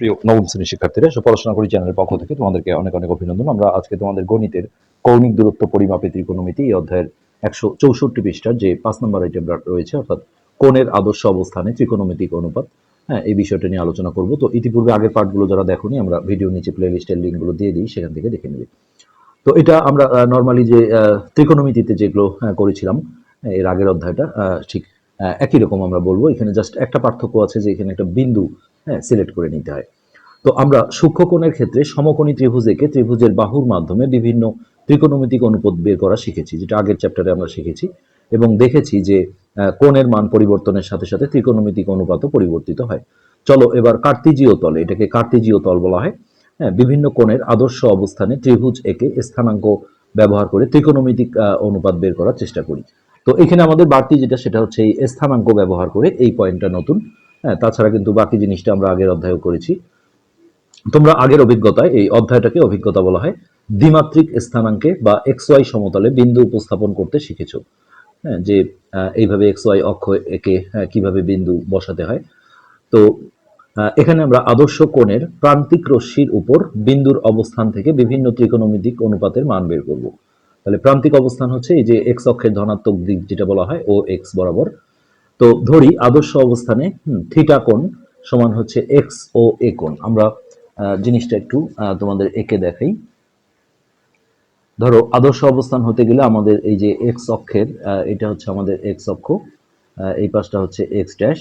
প্রিয় নবম শ্রেণির শিক্ষার্থীরা সব পড়াশোনা করি চ্যানেলের পক্ষ থেকে তোমাদেরকে অনেক অনেক অভিনন্দন। আমরা আজকে তোমাদের গণিতের কৌণিক দূরত্ব পরিমাপে ত্রিকোণমিতি এই অধ্যায়ের একশো চৌষট্টি পৃষ্ঠার যে পাঁচ নম্বর আইটেমটা রয়েছে অর্থাৎ কোণের আদর্শ অবস্থানে ত্রিকোণমিতিক অনুপাত হ্যাঁ এই বিষয়টা নিয়ে আলোচনা করব। তো ইতিপূর্বে আগের পার্টগুলো যারা দেখোনি আমরা ভিডিও নিচে প্লে লিস্টের লিঙ্কগুলো দিয়ে দিই সেখান থেকে দেখে নেবে। তো এটা আমরা নর্মালি যে ত্রিকোণমিতিতে যেগুলো হ্যাঁ, করেছিলাম হ্যাঁ, এর আগের অধ্যায়টা ঠিক একই রকম আমরা বলব। এখানে জাস্ট একটা পার্থক্য আছে যে এখানে একটা বিন্দু হ্যাঁ সিলেক্ট করে নিতে হয়। তো আমরা সূক্ষ্মকোণের ক্ষেত্রে সমকোণী ত্রিভুজ এঁকে ত্রিভুজের বাহুর মাধ্যমে বিভিন্ন ত্রিকোণমিতিক অনুপাত বের করা শিখেছি, যেটা আগের চ্যাপ্টারে আমরা শিখেছি এবং দেখেছি যে কোণের মান পরিবর্তনের সাথে সাথে ত্রিকোণমিতিক অনুপাতও পরিবর্তিত হয়। চলো এবার কার্তিজীয় তলে, এটাকে কার্তিজীয় তল বলা হয়। হ্যাঁ বিভিন্ন কোণের আদর্শ অবস্থানে ত্রিভুজ একে স্থানাঙ্ক ব্যবহার করে ত্রিকোণমিতিক অনুপাত বের করার চেষ্টা করি। তো এখানে আমাদের বাড়তি যেটা, সেটা হচ্ছে এই স্থানাঙ্ক ব্যবহার করে এই পয়েন্টটা নতুন হ্যাঁ তাছাড়া কিন্তু বাকি জিনিসটা আমরা আগের অধ্যায়ও করেছি। তোমরা আগের অভিজ্ঞতায় এই অধ্যায়টাকে অভিজ্ঞতা বলা হয় দ্বিমাত্রিক স্থানাঙ্কে বা এক্স ওয়াই সমতলে বিন্দু উপস্থাপন করতে শিখেছো। হ্যাঁ যে এইভাবে এক্স ওয়াই অক্ষ একে হ্যাঁ, কীভাবে বিন্দু বসাতে হয়। তো এখানে আমরা আদর্শ কোণের প্রান্তিক রশ্মির উপর বিন্দুর অবস্থান থেকে বিভিন্ন ত্রিকোণমিতিক অনুপাতের মান বের করব। তাহলে প্রান্তিক অবস্থান হচ্ছে এই যে এক্স অক্ষের ধনাত্মক দিক যেটা বলা হয় ও এক্স বরাবর। তো ধরি আদর্শ অবস্থানে থিটা কোণ সমান হচ্ছে এক্স ও এ কোণ। আমরা জিনিসটা একটু তোমাদের একে দেখাই। ধরো, আদর্শ অবস্থান হতে গেলে আমাদের এই যে এক্স অক্ষের এটা হচ্ছে আমাদের এক্স অক্ষ এই পাশটা হচ্ছে এক্স ড্যাশ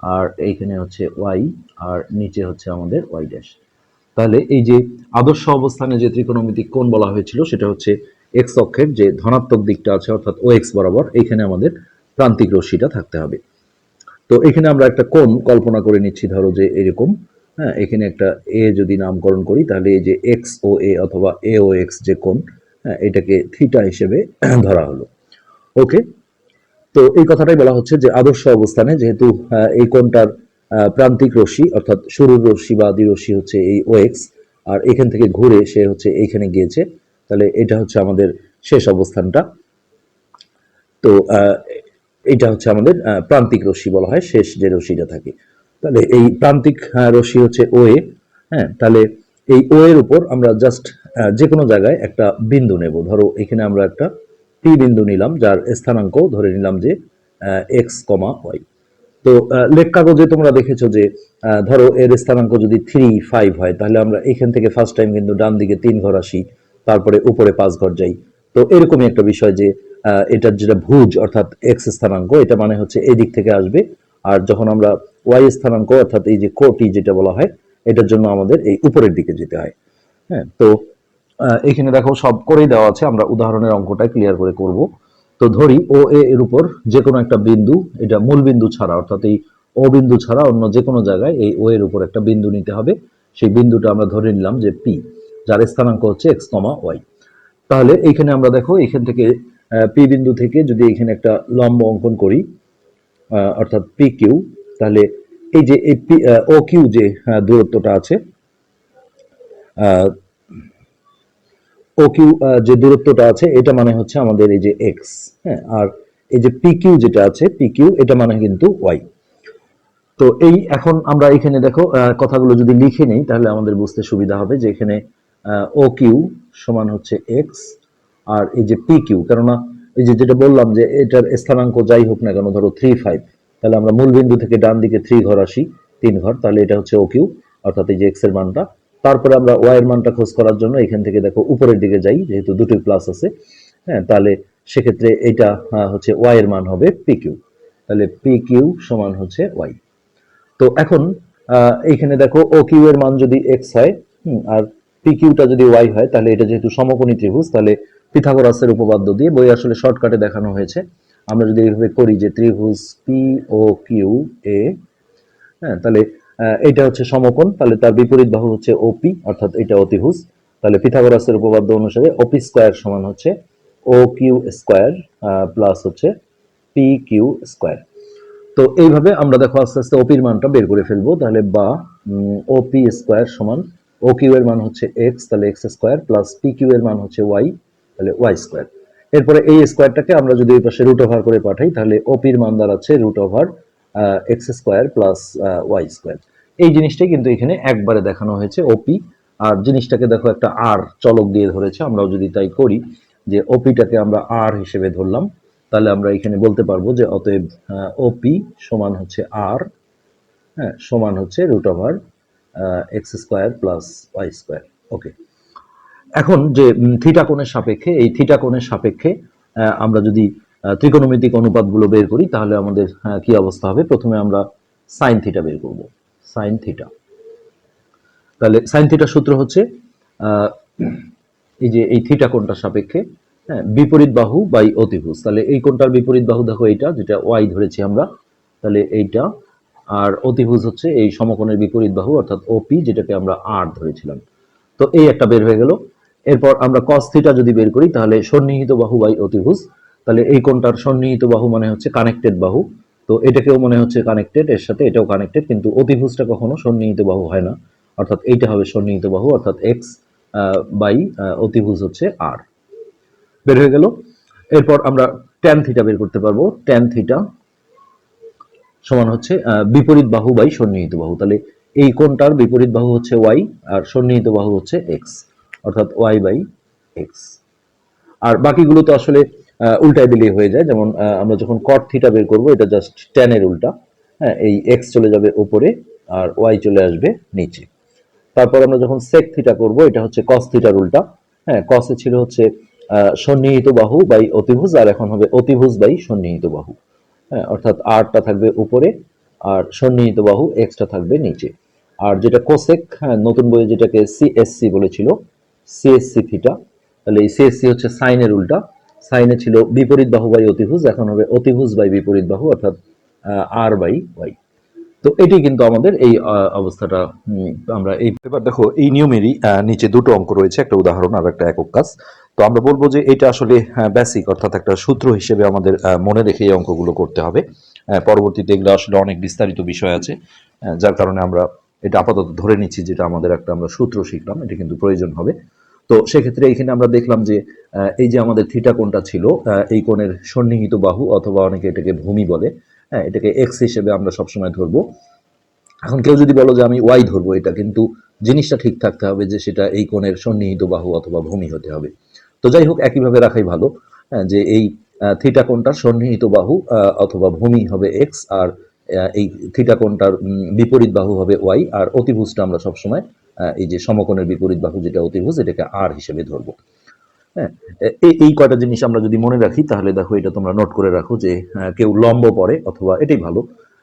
আর এইখানে হচ্ছে ওয়াই আর নিচে হচ্ছে আমাদের ওয়াই ড্যাশ তাহলে এই যে আদর্শ অবস্থানে যে ত্রিকোণমিতিক কোণ বলা হয়েছিল, সেটা হচ্ছে এক্স অক্ষের যে ধনাত্মক দিকটা আছে, অর্থাৎ ও এক্স বরাবর, এইখানে আমাদের প্রান্তিক রশ্মিটা থাকতে হবে। তো এখানে আমরা একটা কোণ কল্পনা করে নিচ্ছি, ধরো যে এরকম। হ্যাঁ এখানে একটা এ যদি নামকরণ করি, তাহলে এই যে এক্স ও এ অথবা এ ও এক্স যে কোণ হ্যাঁ এটাকে থিটা হিসেবে ধরা হলো। ওকে? তো এই কথাটাই বলা হচ্ছে যে আদর্শ অবস্থানে যেহেতু এই কোণটার প্রান্তিক রশ্মি, অর্থাৎ শুরুর রশ্মি বা আদি রশ্মি হচ্ছে এই ও এক্স আর এখান থেকে ঘুরে সে হচ্ছে এইখানে গিয়েছে। তাহলে এটা হচ্ছে আমাদের শেষ অবস্থানটা। তো এটা হচ্ছে আমাদের প্রান্তিক রশ্মি বলা হয়, শেষ যে রশ্মিটা থাকে। তাহলে এই প্রান্তিক রশ্মি হচ্ছে ও এ হ্যাঁ? তাহলে এই ও এর উপর আমরা জাস্ট যে কোনো জায়গায় একটা বিন্দু নেব। ধরো এখানে আমরা একটা পি বিন্দু নিলাম, যার স্থানাঙ্ক ধরে নিলাম যে এক্স কমা ওয়াই তো লেখ কাগজে তোমরা দেখেছ যে ধরো এর স্থানাঙ্ক যদি থ্রি ফাইভ হয়, তাহলে আমরা এখান থেকে ফার্স্ট টাইম কিন্তু ডান দিকে তিন ঘর আসি, তারপরে উপরে পাঁচ ঘর যাই। তো এরকমই একটা বিষয় যে এটার যেটা ভুজ, অর্থাৎ এক্স স্থানাঙ্ক, এটা মানে হচ্ছে এই দিক থেকে আসবে। আর যখন আমরা ওয়াই স্থানাঙ্ক, অর্থাৎ এই যে কোটি যেটা বলা হয়, এটার জন্য আমাদের এই উপরের দিকে যেতে হয়। হ্যাঁ তো এখানে দেখো সব করেই দেওয়া আছে, আমরা উদাহরণের অঙ্কটা ক্লিয়ার করে করব। তো ধরি ও এ এর উপর যে কোনো একটা বিন্দু, এটা মূল বিন্দু ছাড়া, অর্থাৎ এই ও বিন্দু ছাড়া অন্য যে কোনো জায়গায় এই ও এর উপর একটা বিন্দু নিতে হবে। সেই বিন্দুটা আমরা ধরে নিলাম যে পি যার স্থানাঙ্ক হচ্ছে এক্স কমা ওয়াই তাহলে এইখানে আমরা দেখো, এখান থেকে পি বিন্দু থেকে যদি এখানে একটা লম্ব অঙ্কন করি অর্থাৎ পি কিউ তাহলে এই যে এই ও কিউ যে দূরত্বটা আছে ও কিউ যে দূরত্বটা আছে, এটা মানে হচ্ছে আমাদের এই যে এক্স হ্যাঁ আর এই যে পি কিউ যেটা আছে পি কিউ এটা মানে কিন্তু ওয়াই তো এই এখন আমরা এখানে দেখো কথাগুলো যদি লিখে নেই, তাহলে আমাদের বুঝতে সুবিধা হবে যে এখানে ও কিউ সমান হচ্ছে এক্স আর এই যে পি কিউ কেননা এই যে যেটা বললাম যে এটার স্থানাঙ্ক যাই হোক না কেন, ধরো থ্রি ফাইভ তাহলে আমরা মূল বিন্দু থেকে ডান দিকে থ্রি ঘর আসি, তিন ঘর, তাহলে এটা হচ্ছে ও কিউ অর্থাৎ এই যে এক্সের মানটা। তারপরে আমরা ওয়াই এর মানটা খোঁজ করার জন্য এখান থেকে দেখো উপরের দিকে যাই, যেহেতু দুটোই প্লাস আছে হ্যাঁ তাহলে সেক্ষেত্রে এটা হচ্ছে ওয়াই এর মান হবে পি কিউ তাহলে পি কিউ সমান হচ্ছে ওয়াই তো এখন এইখানে দেখো ও কিউ এর মান যদি এক্স হয় আর পি কিউটা যদি ওয়াই হয়, তাহলে এটা যেহেতু সমকোণী ত্রিভুজ, তাহলে পিথাগোরাসের উপপাদ্য দিয়ে বই আসলে শর্টকাটে দেখানো হয়েছে। আমরা যদি এইভাবে করি যে ত্রিভুজ পি ও কিউ এ হ্যাঁ তাহলে এটা হচ্ছে সমকোণ, তাহলে তার বিপরীত বাহু হচ্ছে ওপি অর্থাৎ এটা অতিভুজ। তাহলে পিথাগোরাসের উপপাদ্য অনুসারে ওপি স্কোয়ার সমান হচ্ছে ও কিউ স্কোয়ার প্লাস হচ্ছে পি কিউ স্কোয়ার তো এইভাবে আমরা দেখো আস্তে আস্তে ওপির মানটা বের করে ফেলব। তাহলে বা ওপি স্কোয়ার সমান ও কিউ এর মান হচ্ছে এক্স তাহলে X square plus P Q এর মান হচ্ছে ওয়াই তাহলে ওয়াই স্কোয়ার এরপরে এই স্কোয়ারটাকে আমরা যদি এই পাশে রুট ওভার করে পাঠাই, তাহলে ওপির মান দাঁড়াচ্ছে root over X square plus Y square এই জিনিসটাই কিন্তু এখানে একবারে দেখানো হয়েছে ওপি আর জিনিসটাকে দেখো একটা আর চলক দিয়ে ধরেছে, আমরাও যদি তাই করি, যে ওপিটাকে আমরা আর হিসেবে ধরলাম, তাহলে আমরা এখানে বলতে পারব যে অতএব ওপি সমান হচ্ছে আর হ্যাঁ সমান হচ্ছে root over X square plus Y square okay এখন যে থিটা কোণের সাপেক্ষে, এই থিটা কোণের সাপেক্ষে আমরা যদি ত্রিকোণমিতিক অনুপাতগুলো বের করি, তাহলে আমাদের কি অবস্থা হবে? প্রথমে আমরা সাইন থিটা বের করব। সাইন থিটা তাহলে সাইন থিটার সূত্র হচ্ছে এই যে, এই থিটা কোণটার সাপেক্ষে হ্যাঁ বিপরীত বাহু বাই অতিভুজ। তাহলে এই কোণটার বিপরীত বাহু দেখো এইটা, যেটা ওয়াই ধরেছি আমরা। তাহলে এইটা আর অতিভুজ হচ্ছে এই সমকোণের বিপরীত বাহু, অর্থাৎ ওপি যেটাকে আমরা আর ধরেছিলাম। তো এই একটা বের হয়ে গেল। এরপর আমরা cos থিটা যদি বের করি, তাহলে সন্নিহিত বাহু বাই অতিভুজ। তাহলে এই কোণটার সন্নিহিত বাহু মানে হচ্ছে কানেক্টেড বাহু। তো এটাকেও মনে হচ্ছে কানেক্টেড এর সাথে এটাও কানেক্টেড কিন্তু অতিভুজটা কখনো সন্নিহিত বাহু হয় না। অর্থাৎ এইটা হবে সন্নিহিত বাহু, অর্থাৎ এক্স বাই অতিভুজ হচ্ছে আর বের হয়ে গেল। এরপর আমরা ট্যান থিটা বের করতে পারব। ট্যান থিটা সমান হচ্ছে বিপরীত বাহু বাই সন্নিহিত বাহু। তাহলে এই কোণটার বিপরীত বাহু হচ্ছে ওয়াই আর সন্নিহিত বাহু হচ্ছে এক্স অর্থাৎ ওয়াই বাই এক্স আর বাকিগুলো তো আসলে উল্টায় দিলেই হয়ে যায়। যেমন আমরা যখন কট থিটা বের করব, এটা জাস্ট ট্যানের উল্টা। হ্যাঁ এই এক্স চলে যাবে উপরে আর ওয়াই চলে আসবে নিচে। তারপর আমরা যখন সেক থিটা করব, এটা হচ্ছে কস থিটার উল্টা। হ্যাঁ কসে ছিল হচ্ছে সন্নিহিত বাহু বাই অতিভুজ, আর এখন হবে অতিভুজ বাই সন্নিহিত বাহু। অর্থাৎ আরটা থাকবে উপরে আর সন্নিহিত বাহু এক্সটা থাকবে নিচে। আর যেটা কোসেক হ্যাঁ নতুন বইয়ে যেটাকে সিএসসি বলেছিল সিএসসি থিটা তাহলে এই সিএসসি হচ্ছে সাইনের উল্টা। সাইনে ছিল বিপরীত বাহু বাই অতিভুজ, এখন হবে অতিভুজ বাই বিপরীত বাহু, অর্থাৎ আর বাই ওয়াই তো এটি কিন্তু আমাদের এই অবস্থাটা আমরা এই, এবার দেখো, এই নিয়মেরই নিচে দুটো অঙ্ক রয়েছে, একটা উদাহরণ আর একটা একক কাজ। তো আমরা বলব যে এটা আসলে বেসিক অর্থাৎ একটা সূত্র হিসেবে আমাদের মনে রেখে এই অঙ্কগুলো করতে হবে। পরবর্তীতে এগুলো আসলে অনেক বিস্তারিত বিষয় আছে যার কারণে আমরা এটা আপাতত ধরে নিচ্ছি যেটা আমাদের একটা আমরা সূত্র শিখলাম, এটা কিন্তু প্রয়োজন হবে। তো সেক্ষেত্রে এখানে আমরা দেখলাম যে এই যে আমাদের থিটা কোণটা ছিল এই কোণের সন্নিহিত বাহু অথবা অনেকে এটাকে ভূমি বলে হ্যাঁ এটাকে এক্স হিসেবে আমরা সবসময় ধরবো। এখন কেউ যদি বলো যে আমি ওয়াই ধরবো, এটা কিন্তু জিনিসটা ঠিক থাকতে হবে যে সেটা এই কোণের সন্নিহিত বাহু অথবা ভূমি হতে হবে। তো যাই হোক একইভাবে রাখাই ভালো যে এই থিটা কোণটার সন্নিহিত বাহু অথবা ভূমি হবে এক্স আর এই থিটা কোণটার বিপরীত বাহু হবে ওয়াই আর অতিভুজটা আমরা সবসময় এই যে সমকোণের বিপরীত বাহু যেটা অতিভুজ, এটাকে আর হিসেবে ধরবো। হ্যাঁ এই এই কয়টা জিনিস আমরা যদি মনে রাখি, তাহলে দেখো এটা তোমরা নোট করে রাখো যে কেউ লম্ব পড়ে, অথবা এটাই ভালো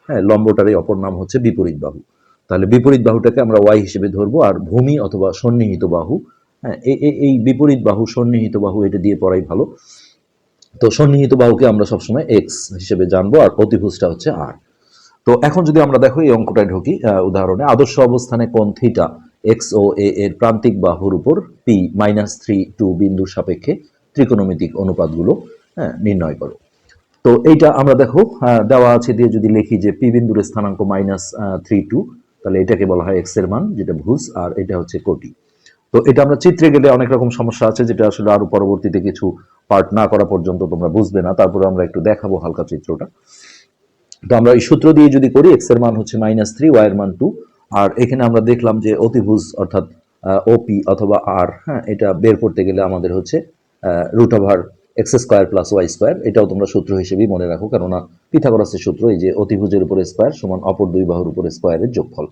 হ্যাঁ লম্বটারই অপর নাম হচ্ছে বিপরীত বাহু। তাহলে বিপরীত বাহুটাকে আমরা ওয়াই হিসেবে ধরবো, আর ভূমি অথবা সন্নিহিত বাহু হ্যাঁ এই- বিপরীত বাহু সন্নিহিত বাহু এটা দিয়ে পড়াই ভালো। তো সন্নিহিত বাহুকে আমরা সবসময় এক্স হিসেবে জানব আর অতিভুজটা হচ্ছে আর তো এখন যদি আমরা দেখো এই অঙ্কটায় ঢুকি উদাহরণে আদর্শ অবস্থানে কোন থিটা এক্স ও এ এর প্রান্তিক বাহুর উপর পি মাইনাস থ্রি টু বিন্দুর সাপেক্ষে ত্রিকোণমিতিক অনুপাতগুলো হ্যাঁ, নির্ণয় করো। তো এইটা আমরা দেখো দেওয়া আছে দিয়ে যদি লিখি যে পি বিন্দুর স্থানাঙ্ক মাইনাস থ্রি টু তাহলে এটাকে বলা হয় এক্সের মান যেটা ভুজ আর এটা হচ্ছে কোটি। তো এটা আমরা চিত্রে গেলে অনেক রকম সমস্যা আছে, যেটা আসলে আরও পরবর্তীতে কিছু পার্ট না করা পর্যন্ত তোমরা বুঝবে না। তারপরে আমরা একটু দেখাবো হালকা চিত্রটা। তো আমরা এই সূত্র দিয়ে যদি করি এক্সের মান হচ্ছে মাইনাস থ্রি ওয়াই এর মান টু আর এখানে আমরা দেখলাম যে অতিভুজ অর্থাৎ ওপি অথবা আর হ্যাঁ এটা বের করতে গেলে আমাদের হচ্ছে root over X square plus Y square এটাও তোমরা সূত্র হিসেবেই মনে রাখো। কেননা পিথাগোরাসের সূত্র এই যে অতিভুজের উপর স্কোয়ার সমান অপর দুই বাহুর উপরে স্কোয়ারের যোগফল।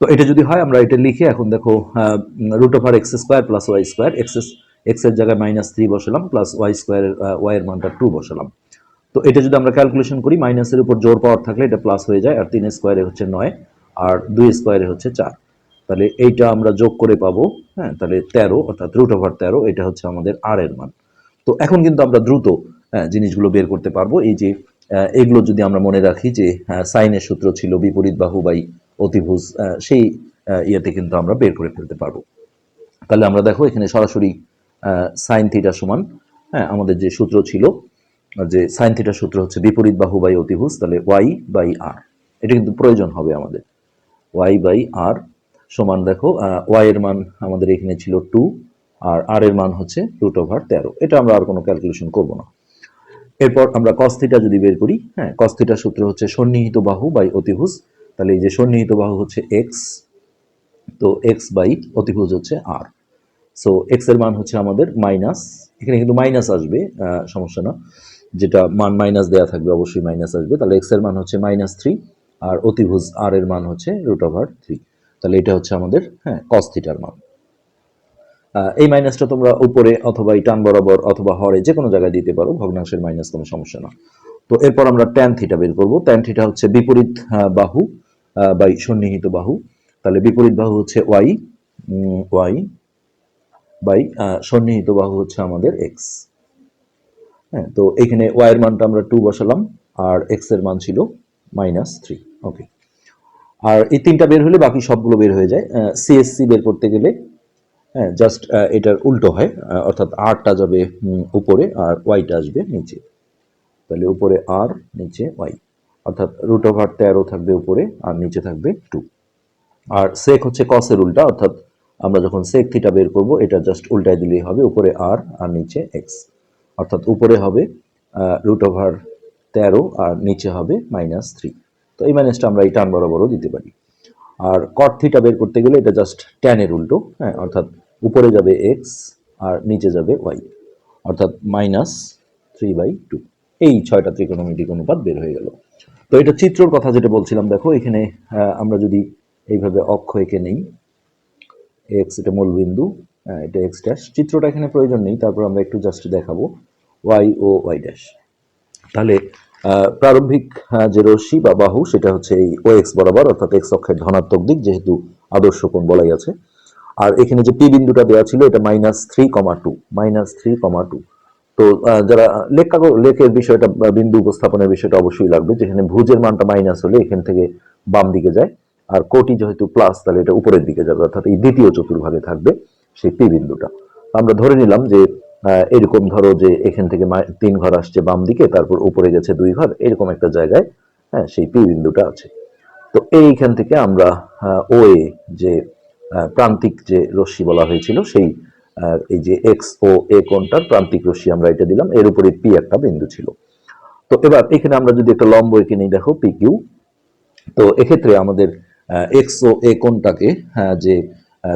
তো এটা যদি হয় আমরা এটা লিখে এখন দেখো root over X square plus Y square X এক্সের জায়গায় মাইনাস থ্রি বসালাম প্লাস ওয়াই স্কোয়ার ওয়াই এর মানটা টু বসালাম। তো এটা যদি আমরা ক্যালকুলেশন করি মাইনাসের উপর জোর পাওয়ার থাকলে এটা প্লাস হয়ে যায় আর তিন স্কোয়ারে হচ্ছে নয় আর দুই স্কোয়ারে হচ্ছে চার। তাহলে এইটা আমরা যোগ করে পাবো হ্যাঁ তাহলে তেরো অর্থাৎ রুট ওভার তেরো এটা হচ্ছে আমাদের আর এর মান। তো এখন কিন্তু আমরা দ্রুত হ্যাঁ, জিনিসগুলো বের করতে পারব। এই যে এগুলো যদি আমরা মনে রাখি যে সাইনের সূত্র ছিল বিপরীত বাহু বাই অতিভুজ সেই ইয়েতে কিন্তু আমরা বের করে ফেলতে পারব। তাহলে আমরা দেখো এখানে সরাসরি সাইন থিটা সমান হ্যাঁ আমাদের যে সূত্র ছিল যে সাইন থিটার সূত্র হচ্ছে বিপরীত বাহু বাই অতিভুজ, তাহলে ওয়াই বাই আর এটা কিন্তু প্রয়োজন হবে আমাদের। ওয়াই বাই আর সমান দেখো ওয়াই এর মান আমাদের এখানে ছিল টু আর আর এর মান হচ্ছে রুট ওভার তেরো। এটা আমরা আর কোনো ক্যালকুলেশন করব না। এরপর আমরা কস থিটা যদি বের করি হ্যাঁ কস থিটার সূত্র হচ্ছে সন্নিহিত বাহু বাই অতিভুজ তাহলে এই যে সন্নিহিত বাহু হচ্ছে এক্স তো এক্স বাই অতিভুজ হচ্ছে আর সো এক্সের মান হচ্ছে আমাদের মাইনাস এখানে কিন্তু মাইনাস আসবে সমস্যা না। যেটা মান মাইনাস দেওয়া থাকবে, অবশ্যই মাইনাস আসবে। তাহলে এক্সের মান হচ্ছে মাইনাস থ্রি আর অতিভুজ আর এর মান হচ্ছে রুট ওভার থ্রি তাহলে এটা হচ্ছে আমাদের হ্যাঁ কস থিটার মান। এই মাইনাসটা তোমরা উপরে অথবা এই টান বরাবর অথবা হরে যে কোনো জায়গায় দিতে পারো, ভগ্নাংশের মাইনাস কোনো সমস্যা না। তো এরপর আমরা ট্যান থিটা বের করব। ট্যান থিটা হচ্ছে বিপরীত বাহু। বাই সন্নিহিত বাহু। তাহলে বিপরীত বাহু হচ্ছে ওয়াই ওয়াই বাই সন্নিহিত বাহু হচ্ছে আমাদের এক্স হ্যাঁ তো এখানে ওয়াই এর মানটা আমরা টু বসালাম, আর এক্সের মান ছিল মাইনাস থ্রি ওকে আর এই তিনটা বের হলে বাকি সবগুলো বের হয়ে যায়। সিএসসি বের করতে গেলে হ্যাঁ জাস্ট এটার উল্টো হয় অর্থাৎ আরটা যাবে উপরে, আর ওয়াইটা আসবে নিচে। তাহলে উপরে আর নিচে ওয়াই অর্থাৎ রুট ওভার তেরো থাকবে উপরে আর নিচে থাকবে টু আর সেক হচ্ছে কসের উল্টা, অর্থাৎ আমরা যখন সেক থিটা বের করব, এটা জাস্ট উল্টায় দিলেই হবে, উপরে আর আর নিচে এক্স অর্থাৎ উপরে হবে রুট ওভার তেরো আর নিচে হবে মাইনাস থ্রি তো এই মাইনাসটা আমরা এই টান বরাবরও দিতে পারি। আর কট থিটা বের করতে গেলে এটা জাস্ট ট্যানের উল্টো হ্যাঁ অর্থাৎ উপরে যাবে এক্স আর নিচে যাবে ওয়াই অর্থাৎ মাইনাস থ্রি বাই টু এই ছয়টা ত্রিকোণমিতিক অনুপাত বের হয়ে গেল। তো এটা চিত্রর কথা যেটা বলছিলাম, দেখো, এখানে আমরা যদি এইভাবে অক্ষ এঁকে নেই এক্স এটা মূল বিন্দু এটা এক্স ড্যাশ চিত্রটা এখানে প্রয়োজন নেই, তারপর আমরা একটু জাস্ট দেখাবো ওয়াই ও ওয়াই ড্যাশ তাহলে প্রারম্ভিক যে রশ্মি বা বাহু, সেটা হচ্ছে এই ও এক্স বরাবর, অর্থাৎ এক্স অক্ষের ধনাত্মক দিক, যেহেতু আদর্শ কোণ বলাই আছে। আর এখানে যে পি বিন্দুটা দেওয়া ছিল, এটা minus three comma two minus three comma two তো যারা লেখ লেখের বিষয়টা বিন্দু উপস্থাপনের বিষয়টা অবশ্যই লাগবে, যেখানে ভুজের মানটা মাইনাস হলে এখান থেকে বাম দিকে যায়, আর কোটি যেহেতু প্লাস তাহলে এটা উপরের দিকে যাবে, অর্থাৎ এই দ্বিতীয় চতুর্ভাগে থাকবে সেই পি বিন্দুটা। আমরা ধরে নিলাম যে এরকম ধরো যে এখান থেকে তিন ঘর আসছে বাম দিকে, তারপর উপরে গেছে দুই ঘর, এরকম একটা জায়গায় হ্যাঁ সেই পি বিন্দুটা আছে। তো এইখান থেকে আমরা ও এ যে প্রান্তিক যে রশ্মি বলা হয়েছিল, সেই আহ, এই যে এক্স ও এ কোনটার প্রান্তিক রশ্মি আমরা এটা দিলাম এর উপরে পি একটা বিন্দু ছিল। তো এবার এখানে আমরা যদি একটা লম্ব এঁকে নিই দেখো পি কিউ তো এক্ষেত্রে আমাদের এক্স ও এ কোনটাকে যে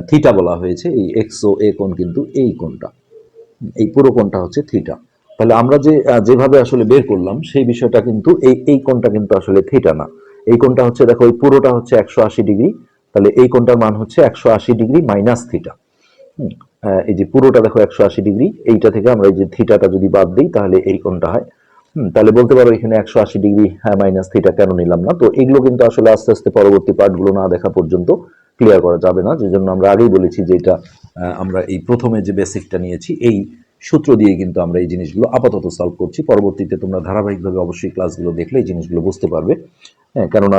থিটা বলা হয়েছে এই এক্স ও এ কোন কিন্তু এই কোনটা এই পুরো কোনটা হচ্ছে থিটা তাহলে আমরা যে যেভাবে আসলে বের করলাম সেই বিষয়টা কিন্তু এই এই কোণটা কিন্তু আসলে থিটা না। এই কোনটা হচ্ছে দেখো এই পুরোটা হচ্ছে একশো আশি ডিগ্রি। তাহলে এই কোনটার মান হচ্ছে একশো আশি ডিগ্রি মাইনাস থিটা এই যে পুরোটা দেখো একশো আশি ডিগ্রি এইটা থেকে আমরা এই যে থিটাটা যদি বাদ দিই তাহলে এই কোণটা হয়। হুম, তাহলে বলতে পারো এখানে একশো আশি ডিগ্রি মাইনাস থিটা কেন নিলাম না? তো এগুলো কিন্তু আসলে আস্তে আস্তে পরবর্তী পার্টগুলো না দেখা পর্যন্ত ক্লিয়ার করা যাবে না যে জন্য আমরা আগেই বলেছি যে এটা আমরা এই প্রথমে যে বেসিকটা নিয়েছি এই সূত্র দিয়ে কিন্তু আমরা এই জিনিসগুলো আপাতত সলভ করছি। পরবর্তীতে তোমরা ধারাবাহিকভাবে অবশ্যই ক্লাসগুলো দেখলে এই জিনিসগুলো বুঝতে পারবে। হ্যাঁ কেননা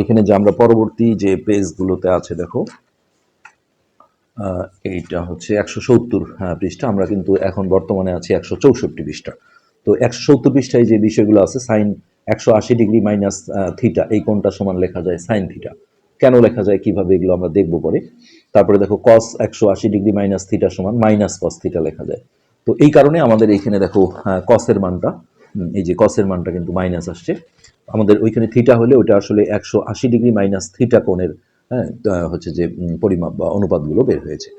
এখানে যে আমরা পরবর্তী যে পেজগুলোতে আছে দেখো এইটা হচ্ছে একশো সত্তর পৃষ্ঠা। আমরা কিন্তু এখন বর্তমানে আছি একশো চৌষট্টি পৃষ্ঠা। তো একশো সত্তর পৃষ্ঠায় যে বিষয়গুলো আছে সাইন একশো আশি ডিগ্রি মাইনাস থিটা এই কোণটা সমান লেখা যায় সাইন থিটা কেন লেখা যায়, কীভাবে এগুলো আমরা দেখব পরে? তারপরে দেখো কস একশো আশি ডিগ্রি মাইনাস থিটা সমান মাইনাস কস থিটা লেখা যায়। তো এই কারণে আমাদের এইখানে দেখো কসের মানটা এই যে কসের মানটা কিন্তু মাইনাস আসছে। আমাদের ওইখানে থিটা হলে ওটা আসলে একশো আশি ডিগ্রি মাইনাস থিটা কোণের হ্যাঁ হচ্ছে যে পরিমাপ বা অনুপাতগুলো বের হয়েছে।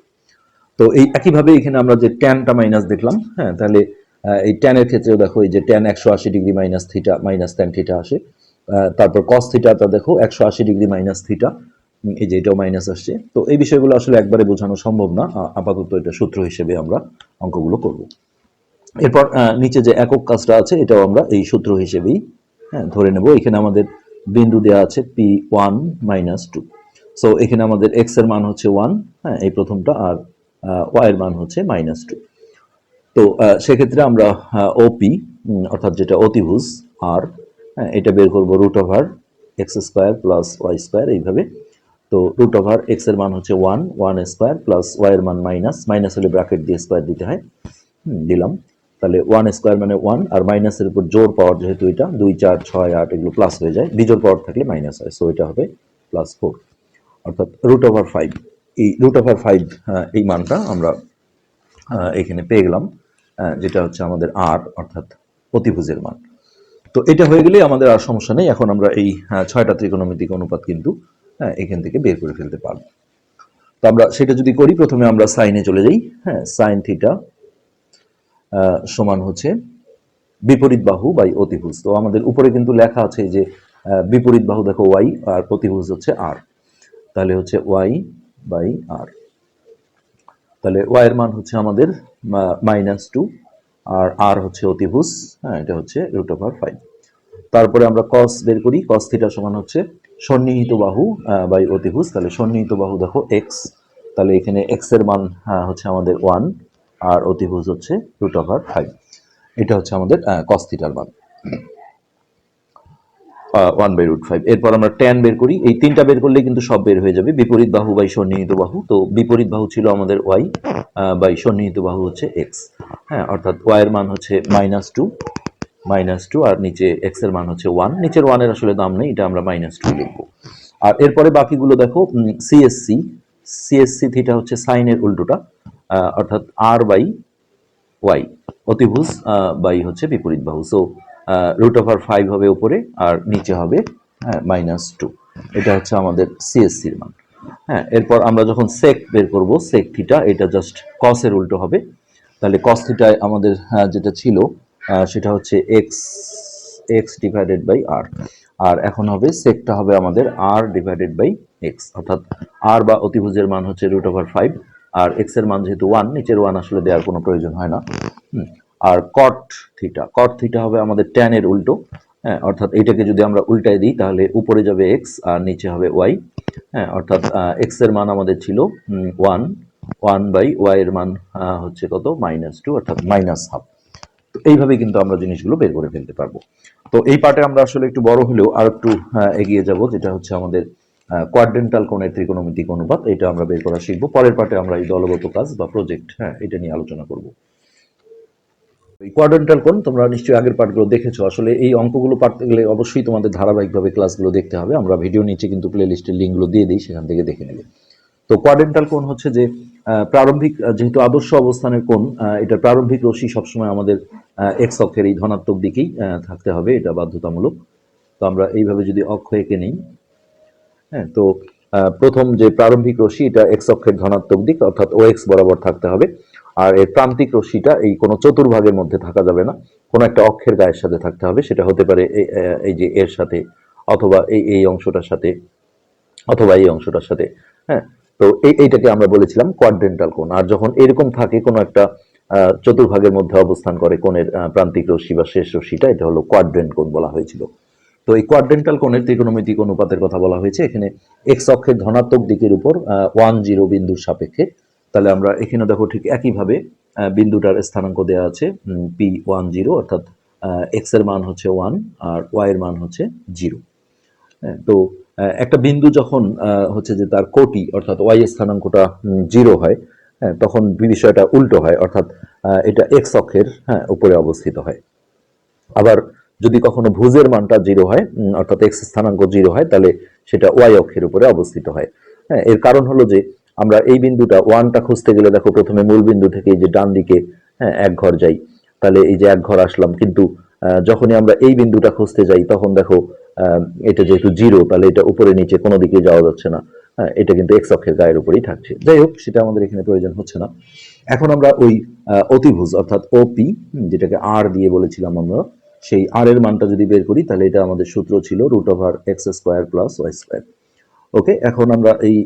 তো এই একইভাবে এখানে আমরা যে ট্যানটা মাইনাস দেখলাম হ্যাঁ তাহলে এই ট্যানের ক্ষেত্রেও দেখো এই যে ট্যান একশো আশি degree minus theta minus tan theta আসে। তারপর কস থিটাটা দেখো একশো আশি ডিগ্রি মাইনাস থিটা এই যে এটাও মাইনাস আসছে। তো এই বিষয়গুলো আসলে একবারে বোঝানো সম্ভব না। আপাতত এটা সূত্র হিসেবে আমরা অঙ্কগুলো করব। এরপর নিচে যে একক কাজটা আছে, এটাও আমরা এই সূত্র হিসেবেই হ্যাঁ ধরে নেব। এখানে আমাদের বিন্দু দেওয়া আছে P one minus two so এখানে আমাদের এক্সের মান হচ্ছে ওয়ান হ্যাঁ এই প্রথমটা আর ওয়াই এর মান হচ্ছে মাইনাস টু তো সেক্ষেত্রে আমরা ওপি অর্থাৎ যেটা অতিভুজ আর হ্যাঁ, এটা বের করব root over x square plus y square এইভাবে। তো রুট ওভার এক্সের মান হচ্ছে one one square plus y এর মান মাইনাস মাইনাস হলে ব্র্যাকেট দিয়ে স্কোয়ার দিতে হয়। দিলাম। তাহলে ওয়ান স্কোয়ার মানে ওয়ান আর মাইনাসের উপর জোর পাওয়ার যেহেতু এটা দুই চার ছয় আট এগুলো প্লাস হয়ে যায়। বিজোর পাওয়ার থাকলে মাইনাস হয় সো এটা হবে প্লাস ফোর অর্থাৎ রুট ওভার ফাইভ এই রুট ওভার ফাইভ এই মানটা আমরা এখানে পেয়ে গেলাম যেটা হচ্ছে আমাদের আর অর্থাৎ অতিভুজের মান। তো এটা হয়ে গেলে আমাদের আর সমস্যা নেই, এখন আমরা এই ছয়টা ত্রিকোণমিতিক অনুপাত কিন্তু এখান থেকে বের করে ফেলতে পারব। তো আমরা সেটা যদি করি, প্রথমে আমরা সাইনে চলে যাই হ্যাঁ সাইন থিটা সমান হচ্ছে বিপরীত বাহু বাই অতিভুজ। তো আমাদের উপরে কিন্তু লেখা আছে যে বিপরীত বাহু দেখো ওয়াই আর অতিভুজ হচ্ছে আর তাহলে হচ্ছে ওয়াই বাই আর তাহলে ওয়াই এর মান হচ্ছে আমাদের মাইনাস টু আর আর হচ্ছে অতিভুজ হ্যাঁ এটা হচ্ছে রুট ওভার ফাইভ তারপরে আমরা কস বের করি কস থিটা সমান হচ্ছে সন্নিহিত বাহু বাই অতিভুজ। তাহলে সন্নিহিত বাহু দেখো এক্স তাহলে এখানে এক্সের মান হচ্ছে আমাদের ওয়ান আর অতিভুজ হচ্ছে রুট ওভার ফাইভ এটা হচ্ছে আমাদের কস থিটার মান। ওয়ান বাই রুট ফাইভ এরপর আমরা ট্যান বের করি। এই তিনটা বের করলে কিন্তু সব বের হয়ে যাবে। বিপরীত বাহু বাই সন্নিহিত বাহু। তো বিপরীত বাহু ছিল আমাদের ওয়াই বাই সন্নিহিত বাহু হচ্ছে এক্স হ্যাঁ অর্থাৎ ওয়াই এর মান হচ্ছে মাইনাস টু মাইনাস টু আর নিচে এক্সের মান হচ্ছে ওয়ান নিচের ওয়ানের আসলে দাম নেই, এটা আমরা মাইনাস টু লিখব। আর এরপরে বাকিগুলো দেখো সিএসসি সিএসসি থিটা হচ্ছে সাইনের উল্টোটা অর্থাৎ আর বাই ওয়াই অতিভুজ বাই হচ্ছে বিপরীত বাহু। সো রুট ওভার ফাইভ হবে উপরে আর নিচে হবে হ্যাঁ মাইনাস টু এটা হচ্ছে আমাদের সিএসসির মান। হ্যাঁ এরপর আমরা যখন সেক বের করব সেক থিটা এটা জাস্ট কসের উল্টো হবে। তাহলে কস থিটায় আমাদের আহ, যেটা ছিল সেটা হচ্ছে x x divided by r r এখন হবে সেকটা হবে আমাদের আর ডিভাইডেড বাই এক্স অর্থাৎ আর বা অতিভুজের মান হচ্ছে রুট ওভার ফাইভ আর এক্সের মান যেহেতু ওয়ান নিচের ওয়ান আসলে দেওয়ার কোনো প্রয়োজন হয় না। আর কট থিটা কট থিটা হবে আমাদের ট্যানের উল্টো হ্যাঁ অর্থাৎ এইটাকে যদি আমরা উল্টায় দিই, তাহলে উপরে যাবে এক্স আর নিচে হবে ওয়াই হ্যাঁ অর্থাৎ এক্সের মান আমাদের ছিল ওয়ান ওয়ান বাই ওয়াই এর মান হচ্ছে কত? মাইনাস টু অর্থাৎ মাইনাস হাফ তো এইভাবে কিন্তু আমরা জিনিসগুলো বের করে ফেলতে পারব। তো এই পার্টে আমরা আসলে একটু বড় হলেও আর একটু এগিয়ে যাব, যেটা হচ্ছে আমাদের কোয়াড্রেন্টাল কোণের ত্রিকোণমিতিক অনুপাত। এটা আমরা বের করা শিখব। পরের পার্টে আমরা এই দলগত কাজ বা প্রজেক্ট হ্যাঁ এটা নিয়ে আলোচনা করব। কোয়াড্রেন্টাল কোণ, তোমরা নিশ্চয়ই আগের পার্টগুলো দেখেছ। আসলে এই অঙ্কগুলো পারতে গেলে অবশ্যই তোমাদের ধারাবাহিকভাবে ক্লাসগুলো দেখতে হবে। আমরা ভিডিও নিচে কিন্তু প্লে লিস্টের লিঙ্কগুলো দিয়ে দিই, সেখান থেকে দেখে নেবে। তো কোয়াড্রেন্টাল কোণ হচ্ছে যে প্রারম্ভিক যেহেতু আদর্শ অবস্থানের কোণ এটা প্রারম্ভিক রশ্মি সবসময় আমাদের এক্স অক্ষের এই ধনাত্মক দিকেই থাকতে হবে। এটা বাধ্যতামূলক। তো আমরা এইভাবে যদি অক্ষ এঁকে নিই হ্যাঁ তো প্রথম যে প্রারম্ভিক রশ্মি, এটা এক্স অক্ষের ধনাত্মক দিক, অর্থাৎ ও এক্স বরাবর থাকতে হবে। আর এর প্রান্তিক রশ্মিটা এই কোনো চতুর্ভাগের মধ্যে থাকা যাবে না। কোনো একটা অক্ষের গায়ের সাথে থাকতে হবে সেটা হতে পারে এই, যে এর সাথে অথবা এই এই অংশটার সাথে অথবা এই অংশটার সাথে হ্যাঁ? তো এই এইটাকে আমরা বলেছিলাম কোয়াড্রেন্টাল কোণ আর যখন এরকম থাকে কোনো একটা চতুর্ভাগের মধ্যে অবস্থান করে কোণের প্রান্তিক রশ্মি বা শেষ রশ্মিটা এটা হলো কোয়াড্রেন্ট কোণ বলা হয়েছিল। তো এই কোয়াড্রেন্টাল কোণের ত্রিকোণমিতিক অনুপাতের কথা বলা হয়েছে। এখানে এক্স অক্ষের ধনাত্মক দিকের উপর ওয়ান জিরো বিন্দুর সাপেক্ষে তাহলে আমরা এখানে দেখো ঠিক একইভাবে বিন্দুটার স্থানাঙ্ক দেওয়া আছে পি ওয়ান জিরো অর্থাৎ এক্সের মান হচ্ছে ওয়ান আর ওয়াই এর মান হচ্ছে জিরো হ্যাঁ, তো একটা বিন্দু যখন হচ্ছে যে তার কোটি অর্থাৎ ওয়াই স্থানাঙ্কটা জিরো হয় হ্যাঁ, তখন বিষয়টা উল্টো হয় অর্থাৎ এটা এক্স অক্ষের হ্যাঁ উপরে অবস্থিত হয়। আবার যদি কখনো ভুজের মানটা জিরো হয় অর্থাৎ এক্স স্থানাঙ্ক জিরো হয় তাহলে সেটা ওয়াই অক্ষের উপরে অবস্থিত হয়। হ্যাঁ এর কারণ হলো যে আমরা এই বিন্দুটা ওয়ানটা খুঁজতে গেলে দেখো প্রথমে মূল বিন্দু থেকে এই যে ডান দিকে হ্যাঁ এক ঘর যাই। তাহলে এই যে এক ঘর আসলাম, কিন্তু যখনই আমরা এই বিন্দুটা খুঁজতে যাই, তখন দেখো এটা যেহেতু জিরো, তাহলে এটা উপরে নিচে কোনো দিকে যাওয়া যাচ্ছে না। হ্যাঁ এটা কিন্তু এক্স অক্ষের গায়ের উপরেই থাকছে। যাই হোক, সেটা আমাদের এখানে প্রয়োজন হচ্ছে না। এখন আমরা ওই অতিভুজ, অর্থাৎ ওপি যেটাকে আর দিয়ে বলেছিলাম আমরা, সেই আর এর মানটা যদি বের করি, তাহলে এটা আমাদের সূত্র ছিল root over x square plus y square okay এখন আমরা এই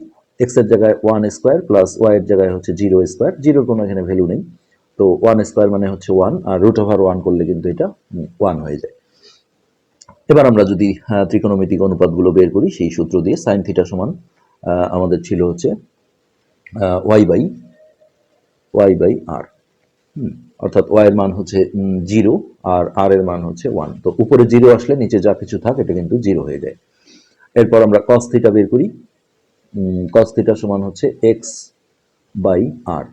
এক্সের জায়গায় ওয়ান স্কোয়ার প্লাস ওয়াই এর জায়গায় হচ্ছে জিরো স্কোয়ার জিরোর কোনো এখানে ভ্যালু নেই। তো ওয়ান স্কোয়ার মানে হচ্ছে ওয়ান আর রুট ওভার ওয়ান করলে কিন্তু এটা ওয়ান হয়ে যায়। এবার আমরা যদি ত্রিকোণমিতিক অনুপাতগুলো বের করি, সেই সূত্র দিয়ে সাইন থিটা সমান আমাদের ছিল হচ্ছে y by y by r অর্থাৎ ওয়াই এর মান হচ্ছে জিরো আর আর এর মান হচ্ছে ওয়ান তো উপরে জিরো আসলে নিচে যা কিছু থাক, এটা কিন্তু জিরো হয়ে যায়। এরপর আমরা কস থিটা বের করি। কস থিটা সমান হচ্ছে এক্স বাই আর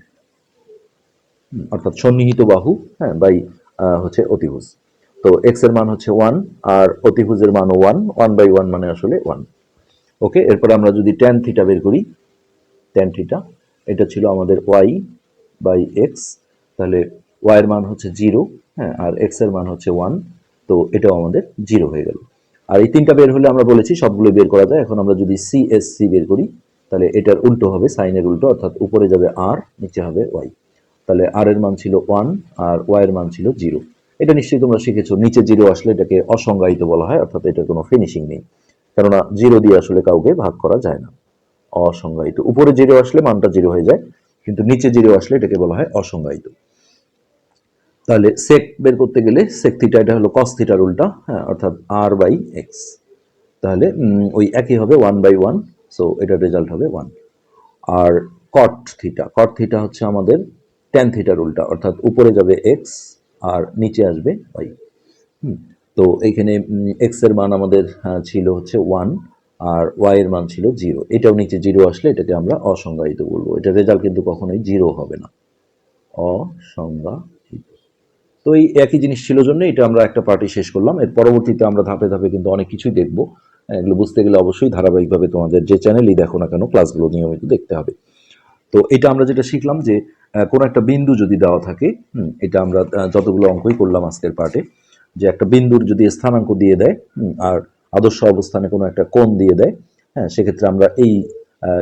অর্থাৎ সন্নিহিত বাহু হ্যাঁ বাই হচ্ছে অতিভুজ। তো এক্সের মান হচ্ছে ওয়ান আর অতিভুজের মান ওয়ান ওয়ান বাই ওয়ান মানে আসলে ওয়ান ওকে এরপর আমরা যদি ট্যান থিটা বের করি ট্যান থিটা এটা ছিল আমাদের ওয়াই বাই এক্স তাহলে ওয়াই এর মান হচ্ছে জিরো হ্যাঁ আর এক্সের মান হচ্ছে ওয়ান তো এটাও আমাদের জিরো হয়ে গেল। আর এই তিনটা বের হলে আমরা বলেছি সবগুলো বের করা যায়। এখন আমরা যদি সিএসসি বের করি, তাহলে এটার উল্টো হবে, সাইনের উল্টো, অর্থাৎ উপরে যাবে আর নিচে হবে ওয়াই তাহলে আর এর মান ছিল ওয়ান আর ওয়াই এর মান ছিল জিরো এটা নিশ্চয়ই তোমরা শিখেছো, নিচে জিরো আসলে এটাকে অসংজ্ঞায়িত বলা হয়, অর্থাৎ এটার কোনো ফিনিশিং নেই। কেননা জিরো দিয়ে আসলে কাউকে ভাগ করা যায় না। অসংজ্ঞায়িত। উপরে জিরো আসলে মানটা জিরো হয়ে যায়, কিন্তু নিচে জিরো আসলে এটাকে বলা হয় অসংজ্ঞায়িত। তাহলে সেক বের করতে গেলে সেক থিটা এটা হলো কস থিটার উল্টা হ্যাঁ অর্থাৎ আর বাই এক্স তাহলে ওই একই হবে ওয়ান বাই ওয়ান সো এটার রেজাল্ট হবে ওয়ান আর কট থিটা কট থিটা হচ্ছে আমাদের ট্যান থিটার উল্টা অর্থাৎ উপরে যাবে এক্স আর নিচে আসবে ওয়াই তো এইখানে এক্সের মান আমাদের আহ, ছিল হচ্ছে ওয়ান আর ওয়াই এর মান ছিল জিরো এটাও নিচে জিরো আসলে এটাকে আমরা অসংজ্ঞায়িত বলব। এটা রেজাল্ট কিন্তু কখনোই জিরো হবে না। অসংজ্ঞায়িত। তো এই একই জিনিস ছিল জন্য এটা আমরা একটা পার্টি শেষ করলাম। এর পরবর্তীতে আমরা ধাপে ধাপে কিন্তু অনেক কিছুই দেখব। এগুলো বুঝতে গেলে অবশ্যই ধারাবাহিকভাবে তোমাদের যে চ্যানেলই দেখো না কেন ক্লাসগুলো নিয়মিত দেখতে হবে। তো এটা আমরা যেটা শিখলাম যে কোনো একটা বিন্দু যদি দেওয়া থাকে এটা আমরা যতগুলো অঙ্কই করলাম আজকের পার্টে যে একটা বিন্দুর যদি স্থানাঙ্ক দিয়ে দেয় আর আদর্শ অবস্থানে কোনো একটা কোণ দিয়ে দেয় হ্যাঁ সেক্ষেত্রে আমরা এই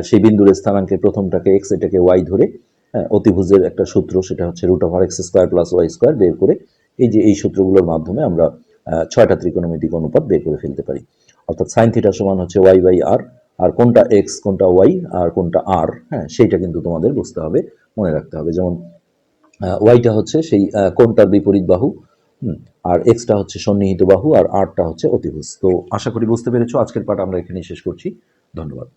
সেই বিন্দুর স্থানাঙ্কে প্রথমটাকে এক্স এটাকে ওয়াই ধরে অতিভুজের একটা সূত্র সেটা হচ্ছে root of r x square plus y square বের করে এই যে এই সূত্রগুলোর মাধ্যমে আমরা ছয়টা ত্রিকোণমিতিক অনুপাত বের করে ফেলতে পারি। অর্থাৎ সাইন থিটা সমান হচ্ছে ওয়াই বাই আর আর কোনটা এক্স কোনটা ওয়াই আর কোনটা আর হ্যাঁ সেইটা কিন্তু তোমাদের বুঝতে হবে মনে রাখতে হবে। যেমন ওয়াইটা হচ্ছে সেই আহ, কোণটার বিপরীত বাহু আর এক্সটা হচ্ছে সন্নিহিত বাহু আর আরটা হচ্ছে অতিভুজ। তো আশা করি বুঝতে পেরেছ। আজকের পাঠ আমরা এখানেই শেষ করছি। ধন্যবাদ।